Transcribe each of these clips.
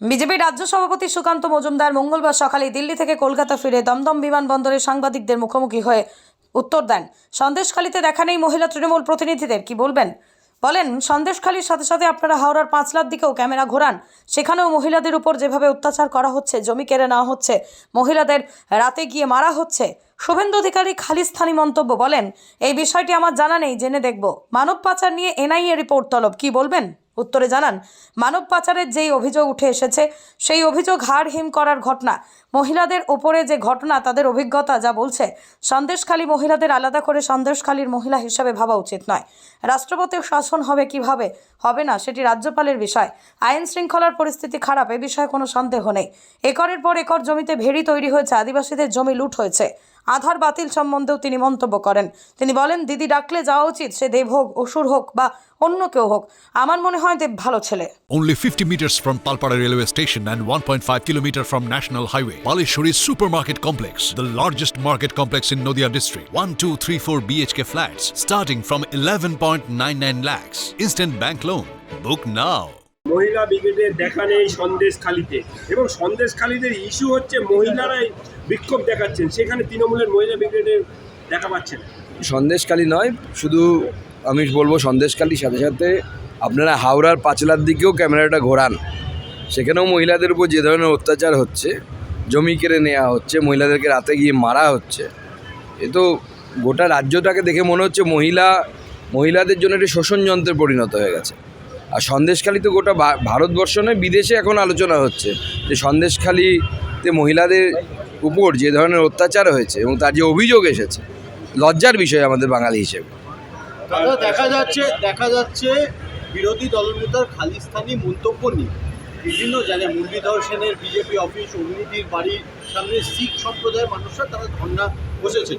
BJP রাজ্য সভাপতি সুকান্ত মজুমদার মঙ্গলবার সকালে দিল্লি থেকে কলকাতা ফিরে দমদম বিমানবন্দরে সাংবাদিকদের মুখোমুখি হয়ে উত্তর দেন, সন্দেশখালীতে দেখা নেই মহিলা তৃণমূল প্রতিনিধিদের, কি বলবেন? বলেন, সন্দেশখালীর সাথে সাথে আপনারা হাওড়ার পাঁচলার দিকেও ক্যামেরা ঘোরান, সেখানেও মহিলাদের উপর যেভাবে অত্যাচার করা হচ্ছে, জমি কেড়ে নেওয়া হচ্ছে, মহিলাদের রাতে গিয়ে মারা হচ্ছে শুভেন্দু অধিকারী খালিস্থানি মন্তব্য বলেন, এই বিষয়টি আমার জানা নেই, জেনে দেখব। মানব পাচার নিয়ে এনআইএ রিপোর্ট তলব, কি বলবেন? উত্তরে জানান, মানব পাচারের যেই অভিযোগ উঠে এসেছে, সেই অভিযোগ হাড় হিম করার ঘটনা। মহিলাদের ওপরে যে ঘটনা, তাদের অভিজ্ঞতা যা বলছে, সন্দেশখালী মহিলাদের আলাদা করে সন্দেশখালীর মহিলা হিসাবে ভাবা উচিত নয়। রাষ্ট্রপতির শাসন হবে কীভাবে? হবে না, সেটি রাজ্যপালের বিষয়। আইন শৃঙ্খলার পরিস্থিতি খারাপ, এ বিষয়ে কোনো সন্দেহ নেই। একরের পর একর জমিতে ভেড়ি তৈরি হয়েছে, আদিবাসীদের জমি লুট হয়েছে। আধার বাতিল সম্বন্ধেও তিনি মন্তব্য করেন তিনি বলেন দিদি ডাকলে যাওয়া উচিত সে দেব হোক অসুর হোক বা অন্য কেউ হোক আমার মনে হয় দেব ভালো ছেলে Only 50 meters from Palpara railway station and 1.5 kilometer from National Highway. Palishuri Supermarket Complex, the largest market complex in Noida district. 1, 2, 3, 4 BHK flats starting from 11.99 lakhs. Instant bank loan. Book now. মহিলা ব্রিগেডের দেখা নেই সন্দেশখালিতে এবং সন্দেশখালিদের issue হচ্ছে মহিলারাই বিক্ষোভ দেখাচ্ছেন, সেখানে তৃণমূলের মহিলা ব্রিগেডের দেখা পাচ্ছেন সন্দেশকালী নয়, শুধু আমি বলব সন্দেশকালীর সাথে সাথে আপনারা হাওড়ার পাঁচলার দিকেও ক্যামেরাটা ঘোরান। সেখানেও মহিলাদের উপর যে ধরনের অত্যাচার হচ্ছে, জমি কেড়ে নেওয়া হচ্ছে, মহিলাদেরকে রাতে গিয়ে মারা হচ্ছে, এ তো গোটা রাজ্যটাকে দেখে মনে হচ্ছে মহিলা, মহিলাদের জন্য একটি শোষণ যন্ত্রে পরিণত হয়ে গেছে। আর সন্দেশখালী তো গোটা ভারতবর্ষ নয়, বিদেশে এখন আলোচনা হচ্ছে যে সন্দেশখালীতে মহিলাদের উপর যে ধরনের অত্যাচার হয়েছে এবং তার যে অভিযোগ এসেছে লজ্জার বিষয় আমাদের বাঙালি হিসেবে। দেখা যাচ্ছে দেখা যাচ্ছে বিরোধী দলনেতার খালিস্তানি মন্তব্য নিয়ে। বিভিন্ন জায়গায় মুরলীধর সেনের বিজেপি অফিস অগ্নিদির বাড়ির সামনে শিখ সম্প্রদায়ের মানুষরা তারা ধর্ণা বসেছে।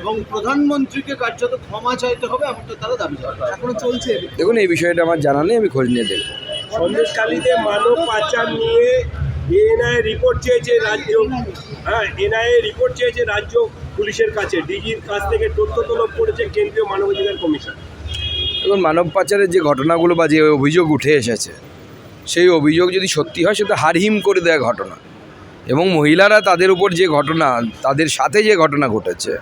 এবং প্রধানমন্ত্রীকে কার্যত ক্ষমা চাইতে হবে এমনটা তারা দাবি জানাচ্ছে এখনও চলছে দেখুন এই বিষয়টা আমার জানা নেই আমি খোঁজ নিয়ে দেখব। সন্দেশখালিতে মানব পাচার নিয়ে এনআইএ রিপোর্ট চেয়েছে রাজ্য হ্যাঁ এনআইএ রিপোর্ট চেয়েছে রাজ্য পুলিশের কাছে। ডিজির কাছ থেকে তথ্য তলব করেছে কেন্দ্রীয় মানবাধিকার কমিশন। দেখুন মানব পাচারের যে ঘটনাগুলো বা যে অভিযোগ উঠে এসেছে, সেই অভিযোগ যদি সত্যি হয়, সেটা হারহিম করে দেওয়া ঘটনা। এবং মহিলারা তাদের উপর যে ঘটনা, তাদের সাথে যে ঘটনা ঘটেছে,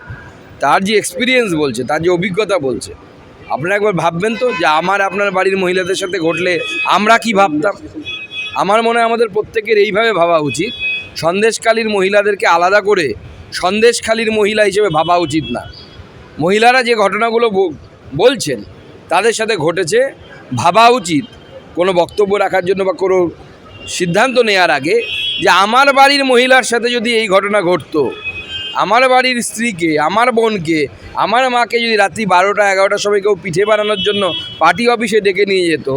তার যে এক্সপিরিয়েন্স বলছে, তার যে অভিজ্ঞতা বলছে, আপনারা একবার ভাববেন তো যে আমার, আপনার বাড়ির মহিলাদের সাথে ঘটলে আমরা কি ভাবতাম? আমার মনে হয় আমাদের প্রত্যেকের এইভাবে ভাবা উচিত। সন্দেশকালীর মহিলাদেরকে আলাদা করে সন্দেশখালীর মহিলা হিসেবে ভাবা উচিত না। মহিলারা যে ঘটনাগুলো বলছেন, তাদের সাথে ঘটেছে। ভাবা উচিত কোনো বক্তব্য রাখার জন্য বা কোনো সিদ্ধান্ত নেওয়ার আগে যে আমার বাড়ির মহিলার সাথে যদি এই ঘটনা ঘটতো, আমার বাড়ির স্ত্রীকে, আমার বোনকে, আমার মাকে যদি রাত্রি বারোটা, এগারোটার সময় কেউ পিঠে বানানোর জন্য পার্টি অফিসে ডেকে নিয়ে যেত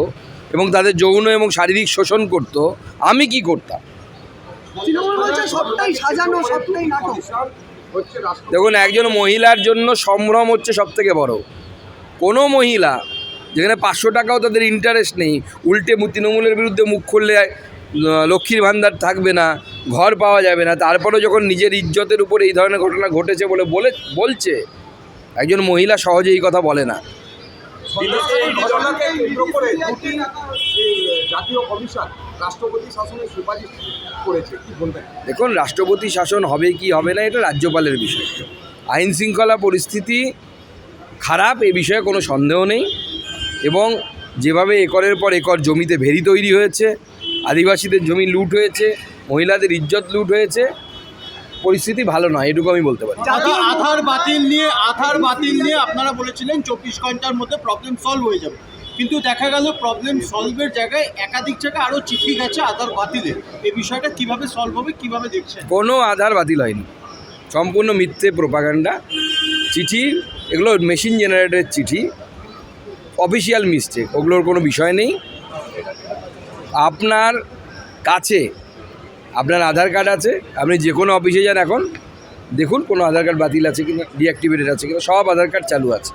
এবং তাদের যৌন এবং শারীরিক শোষণ করত আমি কি করতাম? সবটাই সাজানো দেখুন একজন মহিলার জন্য সম্ভ্রম হচ্ছে সব থেকে বড়। কোনো মহিলা যেখানে পাঁচশো টাকাও তাদের ইন্টারেস্ট নেই উল্টে তৃণমূলের বিরুদ্ধে মুখ খুললে লক্ষ্মীর ভাণ্ডার থাকবে না ঘর পাওয়া যাবে না তারপরেও যখন নিজের ইজ্জতের উপর এই ধরনের ঘটনা ঘটেছে বলে বলে বলছে একজন মহিলা সহজে এই কথা বলে না। এই ঘটনাকে কেন্দ্র করে দুটি জাতীয় কমিশন রাষ্ট্রপতি শাসনের সুপারিশ করেছে। কি বলবেন? দেখুন রাষ্ট্রপতি শাসন হবে কি হবে না এটা রাজ্যপালের বিষয়। আইন শৃঙ্খলা পরিস্থিতি খারাপ এ বিষয়ে কোনো সন্দেহ নেই। এবং যেভাবে একরের পর একর জমিতে ভেরি তৈরি হয়েছে আদিবাসীদের জমি লুট হয়েছে মহিলাদের ইজ্জত লুট হয়েছে পরিস্থিতি ভালো নয় এটুকু আমি বলতে পারি। আধার বাতিল নিয়ে আধার বাতিল নিয়ে আপনারা বলেছিলেন চব্বিশ ঘণ্টার মধ্যে প্রবলেম সলভ হয়ে যাবে। কিন্তু দেখা গেল প্রবলেম সলভের জায়গায় একাধিক জায়গায় আরও চিঠি গেছে আধার বাতিলের এই বিষয়টা কীভাবে সলভ হবে কীভাবে দেখছেন? কোনো আধার বাতিল হয়নি। সম্পূর্ণ মিথ্যে প্রোপাগান্ডা চিঠি এগুলো মেশিন জেনারেটেড চিঠি অফিসিয়াল মিস্টেক ওগুলোর কোনো বিষয় নেই। আপনার কাছে আপনার আধার কার্ড আছে আপনি যে কোনো অফিসে যান এখন দেখুন কোনো আধার কার্ড বাতিল আছে কিনা ডিঅ্যাক্টিভেটেড আছে কিনা সব আধার কার্ড চালু আছে।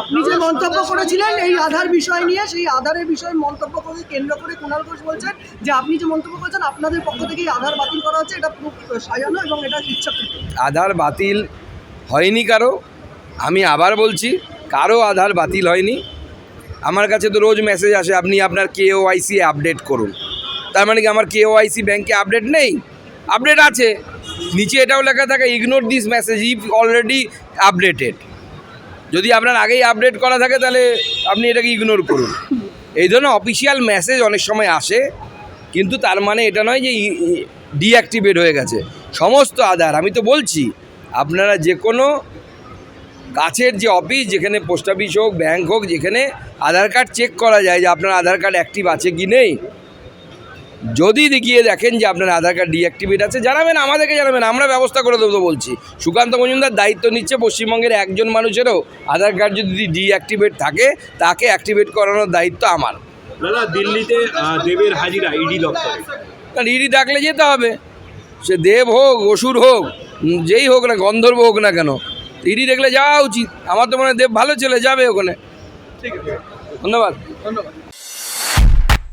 আপনি যে মন্তব্য করেছিলেন এই আধার বিষয় নিয়ে সেই আধারের বিষয়ে মন্তব্য করে কেন্দ্র করে কুণাল ঘোষ বলছেন যে আপনি যে মন্তব্য করেছেন আপনাদের পক্ষ থেকে আধার বাতিল করা হচ্ছে এটা সাজানো এবং এটা ইচ্ছাকৃত। আধার বাতিল হয়নি কারও আমি আবার বলছি কারও আধার বাতিল হয়নি। আমার কাছে তো রোজ মেসেজ আসে আপনি আপনার কে ওআইসি আপডেট করুন। তার মানে কি আমার কেওআইসি ব্যাংকে আপডেট নেই? আপডেট আছে। নিচে এটাও লেখা থাকে ignore this message if already updated যদি আপনার আগেই আপডেট করা থাকে, তাহলে আপনি এটাকে ইগনোর করুন। এই ধরনের অফিসিয়াল মেসেজ অনেক সময় আসে, কিন্তু তার মানে এটা নয় যে ডিঅ্যাক্টিভেট হয়ে গেছে। সমস্ত আধার, আমি তো বলছি, আপনারা যে কোনো কাছের যে অফিস যেখানে পোস্ট অফিস হোক ব্যাংক হোক, যেখানে আধার কার্ড চেক করা যায় যে আপনার আধার কার্ড অ্যাক্টিভ আছে কি নেই যদি গিয়ে দেখেন যে আপনার আধার কার্ড ডিঅ্যাক্টিভেট আছে জানাবেন আমাদেরকে জানাবেন আমরা ব্যবস্থা করে দেবো বলছি। সুকান্ত মজুমদার দায়িত্ব নিচ্ছে পশ্চিমবঙ্গের একজন মানুষেরও। আধার কার্ড যদি ডিঅ্যাক্টিভেট থাকে তাকে অ্যাক্টিভেট করানোর দায়িত্ব আমার। দাদা দিল্লিতে দেবের হাজিরা ইডি দপ্তরে। কারণ ইডি ডাকলে যেতে হবে। সে দেব হোক অসুর হোক যেই হোক না গন্ধর্ব হোক না কেন ইডি দেখলে যাওয়া উচিত। আমার তো মনে হয় দেব ভালো ছেলে যাবে ওখানে। ঠিক আছে। ধন্যবাদ। ধন্যবাদ।